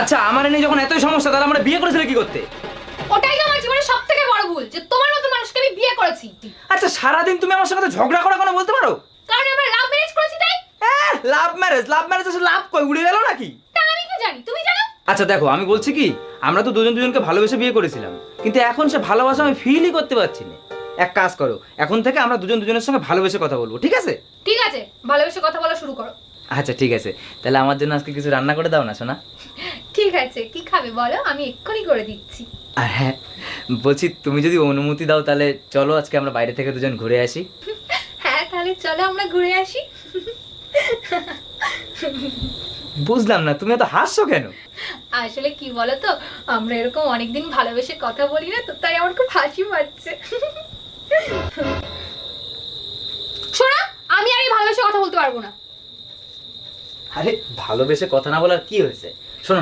আচ্ছা আমার এনে যখন এতই সমস্যা তাহলে আমরা বিয়ে করেছিলে কি করতে? ওটাই তো আমার জীবনের সব থেকে বড় ভুল যে তোমার মতো মানুষকে আমি বিয়ে করেছি। আচ্ছা সারাদিন তুমি আমার সঙ্গে ঝগড়া করা কোনো বলতে পারো? কারণ আমরা লাভ ম্যারেজ করেছি তাই? লাভ ম্যারেজ লাভ ম্যারেজ আছে লাভ কই? উড়ে গেল নাকি? তা আমি কি জানি তুমি জানো? আচ্ছা দেখো আমি বলছি কি আমরা তো দুজন দুজনকে ভালোবেসে বিয়ে করেছিলাম কিন্তু এখন সে ভালোবাসা আমি ফিলই করতে পারছি না। এক কাজ করো এখন থেকে আমরা দুজন দুজনের সঙ্গে ভালোবেসে কথা বলব ঠিক আছে? ঠিক আছে ভালোবেসে কথা বলা শুরু করো। আচ্ছা ঠিক আছে। তাহলে আমার জন্য আজকে কিছু রান্না করে দাও না শোনা ঠিক আছে কি খাবে বলো? আমি এক্ষুনি করে দিচ্ছি। আর হ্যাঁ বলছি তুমি যদি অনুমতি দাও তাহলে চলো আজকে আমরা বাইরে থেকে দুজন ঘুরে আসি। হ্যাঁ তাহলে চলো আমরা ঘুরে আসি। বুঝলাম না তুমি এত হাসছো কেন? আসলে কি বলো তো আমরা এরকম অনেকদিন ভালোবেসে কথা বলি না তো তাই আমার খুব হাসি পাচ্ছে। শোনা আমি আর এই ভালোবেসে কথা বলতে পারব না। আরে ভালোবেসে কথা না বলার কি হয়েছে? শোনো না।